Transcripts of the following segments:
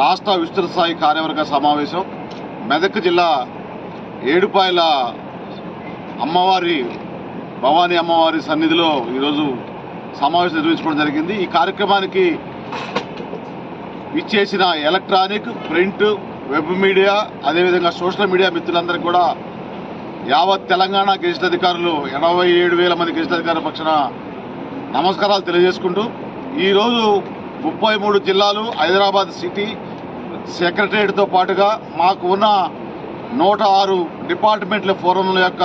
రాష్ట్ర విస్తృత స్థాయి కార్యవర్గ సమావేశం. మెదక్ జిల్లా ఏడుపాయల అమ్మవారి భవానీ అమ్మవారి సన్నిధిలో ఈరోజు సమావేశం నిర్వహించుకోవడం జరిగింది. ఈ కార్యక్రమానికి ఇచ్చేసిన ఎలక్ట్రానిక్ ప్రింట్ వెబ్ మీడియా అదేవిధంగా సోషల్ మీడియా మిత్రులందరికీ కూడా యావత్ తెలంగాణ గెజిట్ అధికారులు ఎనభై ఏడు వేల మంది గెజిట్ అధికారుల పక్షాన నమస్కారాలు తెలియజేసుకుంటూ ఈరోజు ముప్పై మూడు జిల్లాలు హైదరాబాద్ సిటీ సెక్రటరియట్తో పాటుగా మాకు ఉన్న నూట ఆరు డిపార్ట్మెంట్ల ఫోరంల యొక్క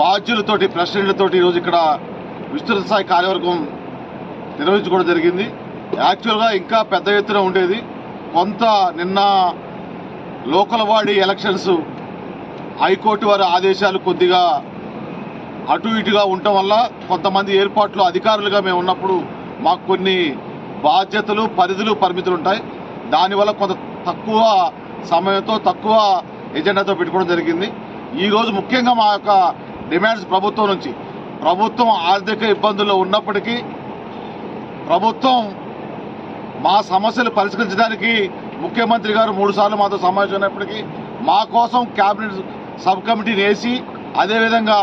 బాధ్యులతోటి ప్రెసిడెంట్లతోటి ఈరోజు ఇక్కడ విస్తృత స్థాయి కార్యవర్గం నిర్వహించుకోవడం జరిగింది. యాక్చువల్గా ఇంకా పెద్ద ఎత్తున ఉండేది. కొంత నిన్న లోకల్ బాడీ ఎలక్షన్స్ హైకోర్టు వారి ఆదేశాలు కొద్దిగా అటు ఇటుగా ఉండటం వల్ల కొంతమంది ఏర్పాట్లు అధికారులుగా మేము ఉన్నప్పుడు మాకు కొన్ని బాధ్యతలు పరిధులు పరిమితులు ఉంటాయి. దానివల్ల కొంత తక్కువ సమయంతో తక్కువ ఎజెండాతో పెట్టుకోవడం జరిగింది. ఈరోజు ముఖ్యంగా మా యొక్క డిమాండ్స్ ప్రభుత్వం నుంచి. ప్రభుత్వం ఆర్థిక ఇబ్బందుల్లో ఉన్నప్పటికీ ప్రభుత్వం మా సమస్యలు పరిష్కరించడానికి ముఖ్యమంత్రి గారు మూడు సార్లు మాతో సమావేశమైనప్పటికీ మా కోసం క్యాబినెట్ సబ్ కమిటీని వేసి అదేవిధంగా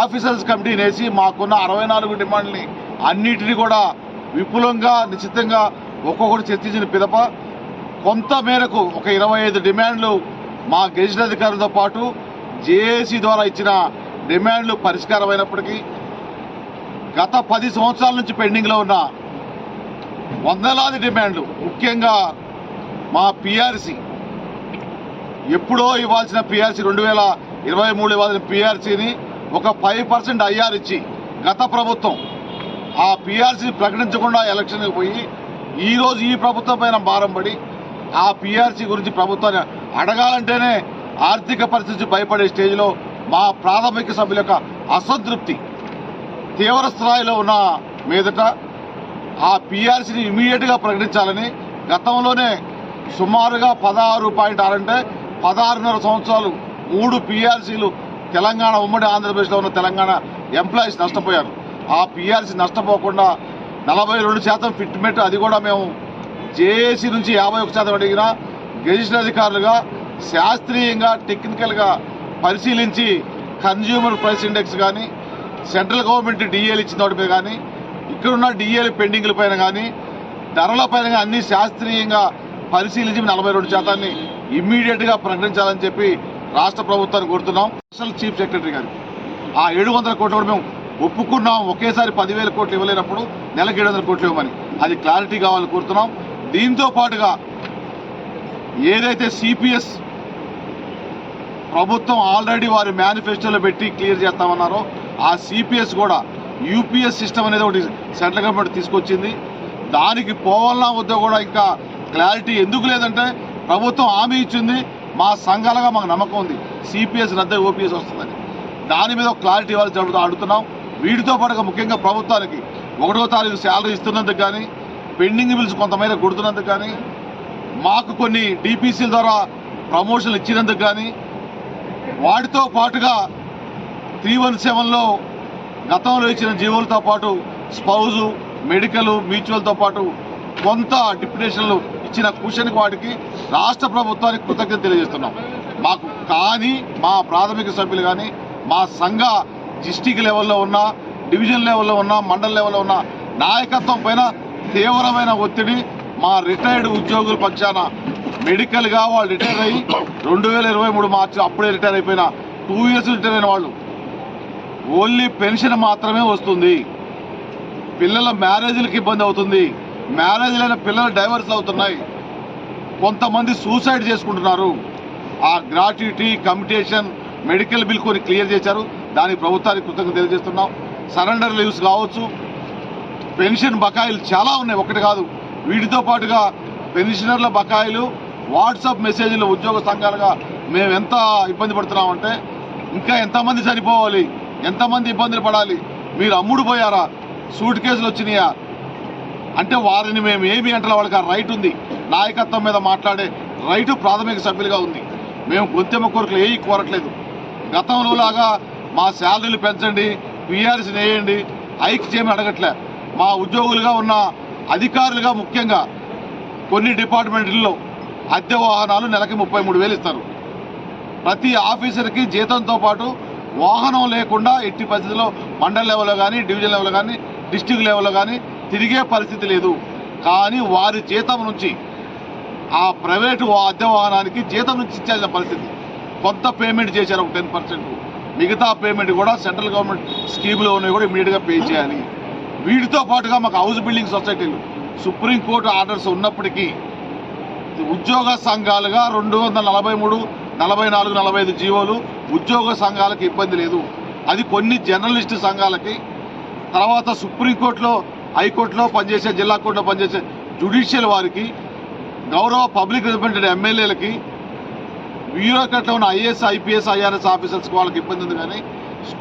ఆఫీసర్స్ కమిటీని వేసి మాకున్న అరవై నాలుగు డిమాండ్ని అన్నిటినీ కూడా విపులంగా నిశ్చితంగా ఒక్కొక్కటి చర్చించిన పిదప కొంత మేరకు ఒక ఇరవై ఐదు డిమాండ్లు మా గెజిట్ అధికారులతో పాటు జేఏసీ ద్వారా ఇచ్చిన డిమాండ్లు పరిష్కారమైనప్పటికీ గత పది సంవత్సరాల నుంచి పెండింగ్లో ఉన్న వందలాది డిమాండ్లు ముఖ్యంగా మా పిఆర్సీ. ఎప్పుడో ఇవ్వాల్సిన పిఆర్సీ రెండు వేల ఇరవై మూడు ఇవ్వాల్సిన పిఆర్సీని ఒక ఫైవ్ పర్సెంట్ ఐఆర్ ఇచ్చి గత ప్రభుత్వం ఆ పిఆర్సీ ప్రకటించకుండా ఎలక్షన్కి పోయి ఈరోజు ఈ ప్రభుత్వం పైన భారం పడి ఆ పిఆర్సీ గురించి ప్రభుత్వాన్ని అడగాలంటేనే ఆర్థిక పరిస్థితి భయపడే స్టేజ్లో మా ప్రాథమిక సభ్యుల యొక్క అసంతృప్తి తీవ్ర స్థాయిలో ఉన్న మీదట ఆ పిఆర్సీని ఇమీడియట్గా ప్రకటించాలని గతంలోనే సుమారుగా పదహారు పాయింట్ ఆరంటే పదహారున్నర సంవత్సరాలు మూడు పిఆర్సీలు తెలంగాణ ఉమ్మడి ఆంధ్రప్రదేశ్లో ఉన్న తెలంగాణ ఎంప్లాయీస్ నష్టపోయారు. ఆ పిఆర్సీ నష్టపోకుండా నలభై రెండు శాతం ఫిట్మెంట్ అది కూడా మేము జేఏసీ నుంచి యాభై ఒక శాతం అడిగిన గెజిషన్ అధికారులుగా శాస్త్రీయంగా టెక్నికల్గా పరిశీలించి కన్జ్యూమర్ ప్రైస్ ఇండెక్స్ కానీ సెంట్రల్ గవర్నమెంట్ డిఏలు ఇచ్చిన వాటి మీద కానీ ఇక్కడున్న డిఏలు పెండింగ్ల పైన కానీ ధరల పైన కానీ అన్ని శాస్త్రీయంగా పరిశీలించి నలభై రెండు శాతాన్ని ఇమ్మీడియట్గా ప్రకటించాలని చెప్పి రాష్ట్ర ప్రభుత్వాన్ని కోరుతున్నాం. అసలు చీఫ్ సెక్రటరీ గారు ఆ ఏడు వందల కోట్లు కూడా మేము ఒప్పుకున్నాం ఒకేసారి పదివేల కోట్లు ఇవ్వలేనప్పుడు నెలకు ఏడు వందల కోట్లు ఇవ్వమని. అది క్లారిటీ కావాలని కోరుతున్నాం. దీంతో పాటుగా ఏదైతే సిపిఎస్ ప్రభుత్వం ఆల్రెడీ వారి మేనిఫెస్టోలో పెట్టి క్లియర్ చేస్తామన్నారో ఆ సిపిఎస్ కూడా యూపీఎస్ సిస్టమ్ అనేది ఒకటి సెంట్రల్ గవర్నమెంట్ తీసుకొచ్చింది. దానికి పోవాలన్నా వద్దో కూడా ఇంకా క్లారిటీ ఎందుకు లేదంటే ప్రభుత్వం హామీ ఇచ్చింది. మా సంఘాలుగా మాకు నమ్మకం ఉంది. సిపిఎస్ రద్ద ఓపీఎస్ వస్తుందని. దాని మీద క్లారిటీ ఇవ్వాలి జరుగుతూ అడుగుతున్నాం. వీటితో పాటుగా ముఖ్యంగా ప్రభుత్వానికి ఒకటో తారీఖు శాలరీ ఇస్తున్నందుకు కానీ పెండింగ్ బిల్స్ కొంతమేర కొడుతున్నందుకు కానీ మాకు కొన్ని డిపిసిల ద్వారా ప్రమోషన్లు ఇచ్చినందుకు కానీ వాటితో పాటుగా త్రీ వన్ సెవెన్లో గతంలో ఇచ్చిన జీవోలతో పాటు స్పౌజు మెడికల్ మ్యూచువల్తో పాటు కొంత డిప్యుటేషన్లు ఇచ్చిన కుషన్కి వాటికి రాష్ట్ర ప్రభుత్వానికి కృతజ్ఞత తెలియజేస్తున్నాం. మాకు కానీ మా ప్రాథమిక సభ్యులు కానీ మా సంఘ డిస్టిక్ లెవెల్లో ఉన్న డివిజన్ లెవెల్లో ఉన్నా మండల్ లెవెల్లో ఉన్న నాయకత్వం పైన తీవ్రమైన ఒత్తిడి మా రిటైర్డ్ ఉద్యోగుల పక్షాన. మెడికల్గా వాళ్ళు రిటైర్ అయ్యి రెండు వేల ఇరవై మూడు మార్చి అప్పుడే రిటైర్ అయిపోయిన టూ ఇయర్స్ రిటైర్ అయిన వాళ్ళు. ఓన్లీ పెన్షన్ మాత్రమే వస్తుంది. పిల్లల మ్యారేజ్లకు ఇబ్బంది అవుతుంది. మ్యారేజ్లైన పిల్లలు డైవర్స్ అవుతున్నాయి. కొంతమంది సూసైడ్ చేసుకుంటున్నారు. ఆ గ్రాట్యుటీ కమిటేషన్ మెడికల్ బిల్ కొన్ని క్లియర్ చేశారు. దానికి ప్రభుత్వానికి కృతజ్ఞత తెలియజేస్తున్నాం. సరెండర్ లీవ్స్ కావచ్చు పెన్షన్ బకాయిలు చాలా ఉన్నాయి ఒకటి కాదు. వీటితో పాటుగా పెన్షనర్ల బకాయిలు వాట్సాప్ మెసేజ్లు ఉద్యోగ సంఘాలుగా మేము ఎంత ఇబ్బంది పడుతున్నామంటే ఇంకా ఎంతమంది చనిపోవాలి ఎంతమంది ఇబ్బందులు పడాలి మీరు అమ్ముడు పోయారా సూట్ కేసులు వచ్చినాయా? అంటే వారిని మేము ఏమి అంటే వాళ్ళకి ఆ రైట్ ఉంది. నాయకత్వం మీద మాట్లాడే రైటు ప్రాథమిక సభ్యులుగా ఉంది. మేము గొంతెమ్మ కోరికలు ఏవి కోరట్లేదు. గతంలో లాగా మా శాలరీలు పెంచండి పిఆర్సీని వేయండి హైక్ చేయమని అడగట్లే. మా ఉద్యోగులుగా ఉన్న అధికారులుగా ముఖ్యంగా కొన్ని డిపార్ట్మెంట్లలో అద్దె వాహనాలు నెలకి ముప్పై మూడు వేలు ఇస్తారు. ప్రతి ఆఫీసర్కి జీతంతో పాటు వాహనం లేకుండా ఎట్టి పరిస్థితిలో మండల లెవెల్లో కానీ డివిజన్ లెవెల్లో కానీ డిస్టిక్ లెవెల్లో కానీ తిరిగే పరిస్థితి లేదు. కానీ వారి జీతం నుంచి ఆ ప్రైవేటు అద్దె వాహనానికి జీతం నుంచి ఇచ్చేసిన పరిస్థితి. కొంత పేమెంట్ చేశారు ఒక టెన్ పర్సెంట్. మిగతా పేమెంట్ కూడా సెంట్రల్ గవర్నమెంట్ స్కీమ్లో ఉన్నవి కూడా ఇమీడియట్గా పే చేయాలి. వీటితో పాటుగా మాకు హౌస్ బిల్డింగ్ సొసైటీలు సుప్రీంకోర్టు ఆర్డర్స్ ఉన్నప్పటికీ ఉద్యోగ సంఘాలుగా రెండు వందల నలభై మూడు నలభై నాలుగు నలభై ఐదు జీవోలు ఉద్యోగ సంఘాలకు ఇబ్బంది లేదు. అది కొన్ని జర్నలిస్టు సంఘాలకి తర్వాత సుప్రీంకోర్టులో హైకోర్టులో పనిచేసే జిల్లా కోర్టులో పనిచేసే జ్యుడిషియల్ వారికి గౌరవ పబ్లిక్ రిప్రజెంటెడ్ ఎమ్మెల్యేలకి బ్యూరోక్రాట్లో ఉన్న ఐఏఎస్ ఐపీఎస్ ఐఆర్ఎస్ ఆఫీసర్స్ వాళ్ళకి ఇబ్బంది ఉంది కానీ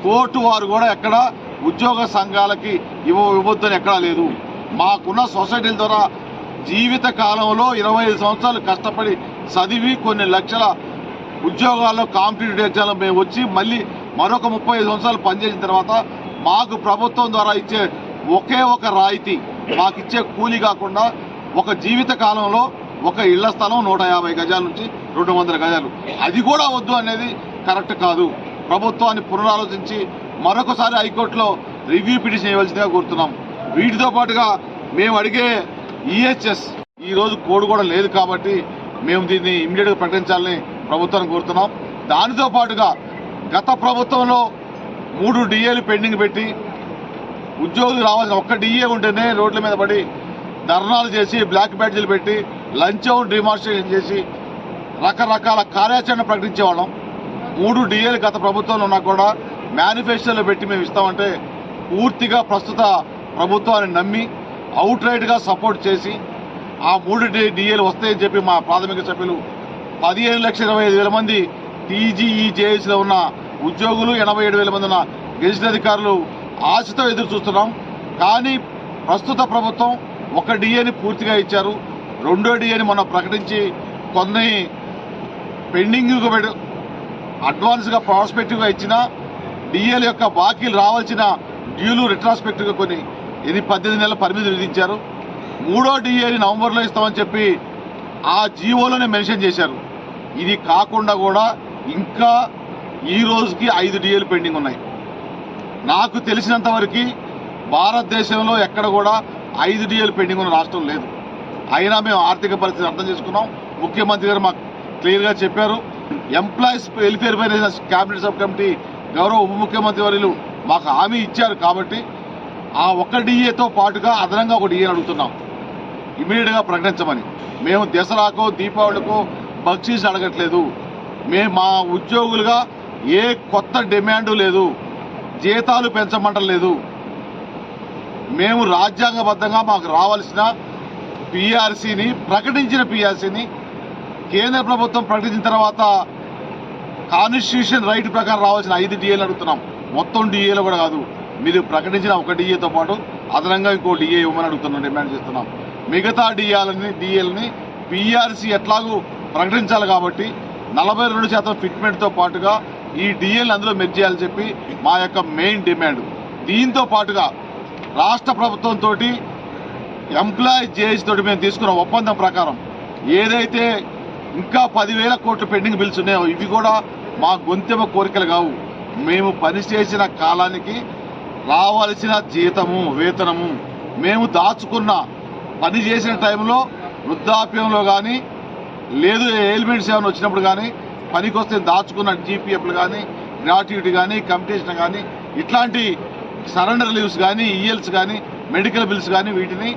కోర్టు వారు కూడా ఎక్కడ ఉద్యోగ సంఘాలకి ఇవ్వ ఇవ్వద్దని ఎక్కడా లేదు. మాకున్న సొసైటీల ద్వారా జీవిత కాలంలో ఇరవై ఐదు సంవత్సరాలు కష్టపడి చదివి కొన్ని లక్షల ఉద్యోగాల్లో కాంపిటేటివ్ ఎగ్జామ్లో మేము వచ్చి మళ్ళీ మరొక ముప్పై సంవత్సరాలు పనిచేసిన తర్వాత మాకు ప్రభుత్వం ద్వారా ఇచ్చే ఒకే ఒక రాయితీ మాకు ఇచ్చే కూలీ కాకుండా ఒక జీవిత కాలంలో ఒక ఇళ్ళ స్థలం నూట యాభై గజాల నుంచి రెండు వందల గజాలు. అది కూడా వద్దు అనేది కరెక్ట్ కాదు. ప్రభుత్వాన్ని పునరాలోచించి మరొకసారి హైకోర్టులో రివ్యూ పిటిషన్ ఇవ్వాల్సిందిగా కోరుతున్నాం. వీటితో పాటుగా మేము అడిగే ఈహెచ్ఎస్ ఈ రోజు కోడ్ కూడా లేదు కాబట్టి మేము దీన్ని ఇమ్మీడియట్గా ప్రకటించాలని ప్రభుత్వాన్ని కోరుతున్నాం. దానితో పాటుగా గత ప్రభుత్వంలో మూడు డిఏలు పెండింగ్ పెట్టి ఉద్యోగులు రావాల్సిన ఒక్క డిఏ ఉంటేనే రోడ్ల మీద పడి ధర్నాలు చేసి బ్లాక్ బ్యాడ్జీలు పెట్టి లంచ్ అవుట్ డిమాన్స్ట్రేషన్ చేసి రకరకాల కార్యాచరణ ప్రకటించేవాళ్ళం. మూడు డిఏలు గత ప్రభుత్వంలో ఉన్నా కూడా మేనిఫెస్టోలో పెట్టి మేము ఇస్తామంటే పూర్తిగా ప్రస్తుత ప్రభుత్వాన్ని నమ్మి అవుట్ రైట్గా సపోర్ట్ చేసి ఆ మూడు డిఏలు వస్తాయని చెప్పి మా ప్రాథమిక సభ్యులు పదిహేను లక్షల ఇరవై ఐదు వేల మంది టీజీఈ జేఏసీలో ఉన్న ఉద్యోగులు ఎనభై ఏడు వేల మంది ఉన్న గెజిట్ అధికారులు ఆశతో ఎదురు చూస్తున్నాం. కానీ ప్రస్తుత ప్రభుత్వం ఒక డిఏని పూర్తిగా ఇచ్చారు. రెండో డిఏని మొన్న ప్రకటించి కొన్ని పెండింగ్ అడ్వాన్స్గా ప్రాస్పెక్టివ్గా ఇచ్చిన డిఎల్ యొక్క బాకీలు రావాల్సిన డ్యూలు రిట్రాస్పెక్టివ్గా కొన్ని ఇది పద్దెనిమిది నెలల పరిమితి విధించారు. మూడో డిఏని నవంబర్లో ఇస్తామని చెప్పి ఆ జీవోలోనే మెన్షన్ చేశారు. ఇది కాకుండా కూడా ఇంకా ఈ రోజుకి ఐదు డిఏలు పెండింగ్ ఉన్నాయి. నాకు తెలిసినంత వరకు భారతదేశంలో ఎక్కడ కూడా ఐదు డిఏలు పెండింగ్ ఉన్న రాష్ట్రం లేదు. అయినా మేము ఆర్థిక పరిస్థితిని అర్థం చేసుకున్నాం. ముఖ్యమంత్రి గారు మాకు క్లియర్గా చెప్పారు. ఎంప్లాయీస్ వెల్ఫేర్ పైన క్యాబినెట్ సబ్ కమిటీ గౌరవ ఉప ముఖ్యమంత్రి వర్యులు మాకు హామీ ఇచ్చారు కాబట్టి ఆ ఒక్క డిఏతో పాటుగా అదనంగా ఒక డిఏని అడుగుతున్నాం. ఇమీడియట్గా ప్రకటించమని. మేము దసరాకో దీపావళికో బక్షీస్ అడగట్లేదు. మేము మా ఉద్యోగులుగా ఏ కొత్త డిమాండు లేదు. జీతాలు పెంచమంటలేదు మేము రాజ్యాంగబద్ధంగా మాకు రావాల్సిన పిఆర్సీని ప్రకటించిన పిఆర్సీని కేంద్ర ప్రభుత్వం ప్రకటించిన తర్వాత కాన్స్టిట్యూషన్ రైట్ ప్రకారం రావాల్సిన ఐదు డిఏలు అడుగుతున్నాం. మొత్తం డిఏలు కూడా కాదు. మీరు ప్రకటించిన ఒక డిఏతో పాటు అదనంగా ఇంకో డిఏ ఇవ్వమని అడుగుతున్నాం డిమాండ్ చేస్తున్నాం. మిగతా డిఏలని డిఏలని పిఆర్సీ ఎట్లాగూ ప్రకటించాలి కాబట్టి నలభై రెండు శాతం ఫిట్మెంట్తో పాటుగా ఈ డిఏలు అందులో మెర్జ్ చేయాలని చెప్పి మా యొక్క మెయిన్ డిమాండ్ దీంతో పాటుగా రాష్ట్ర ప్రభుత్వంతో ఎంప్లాయీ జేఏసీ తోటి మేము తీసుకున్న ఒప్పందం ప్రకారం ఏదైతే ఇంకా పదివేల కోట్ల పెండింగ్ బిల్స్ ఉన్నాయి ఇవి కూడా మా గొంతెమ కోరికలు కావు. మేము పనిచేసిన కాలానికి రావాల్సిన జీతము వేతనము. మేము దాచుకున్న పని చేసిన టైంలో వృద్ధాప్యంలో కానీ లేదు ఎలిమెంట్స్ ఏమైనా వచ్చినప్పుడు కానీ పనికి వస్తే దాచుకున్న జీపీఎఫ్లు కానీ గ్రాట్యుటీ కానీ కంపిటీషన్ కానీ ఇట్లాంటి సరెండర్ లీవ్స్ కానీ ఈఎల్స్ కానీ మెడికల్ బిల్స్ కానీ వీటిని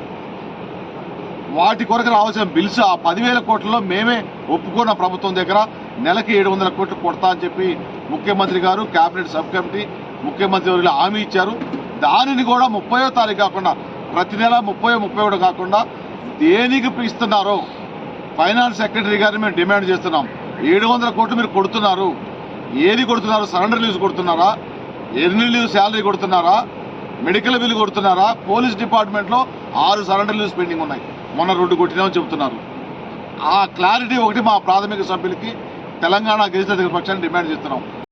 వాటి కొరకు రావాల్సిన బిల్స్ ఆ పదివేల కోట్లలో మేమే ఒప్పుకున్న ప్రభుత్వం దగ్గర నెలకి ఏడు వందల కోట్లు కొడతా అని చెప్పి ముఖ్యమంత్రి గారు కేబినెట్ సబ్ కమిటీ ముఖ్యమంత్రి వర్యులు హామీ ఇచ్చారు. దానిని కూడా ముప్పయో తారీఖు కాకుండా ప్రతి నెల ముప్పై ముప్పై ఒకటి కాకుండా దేనికి ఇస్తున్నారో ఫైనాన్స్ సెక్రటరీ గారిని మేము డిమాండ్ చేస్తున్నాం. ఏడు వందల కోట్లు మీరు కొడుతున్నారు. ఏది కొడుతున్నారు? సరెండర్ లీవ్స్ కొడుతున్నారా? ఎన్ని లీవ్ శాలరీ కొడుతున్నారా? మెడికల్ బిల్ కొడుతున్నారా? పోలీస్ డిపార్ట్మెంట్లో ఆరు సరెండర్ లీవ్స్ పెండింగ్ ఉన్నాయి. మొన్న రెండు కొట్టినామని చెబుతున్నారు. ఆ క్లారిటీ ఒకటి మా ప్రాథమిక సభ్యులకి తెలంగాణ గిరిజన పక్షాన్ని డిమాండ్ చేస్తున్నాం.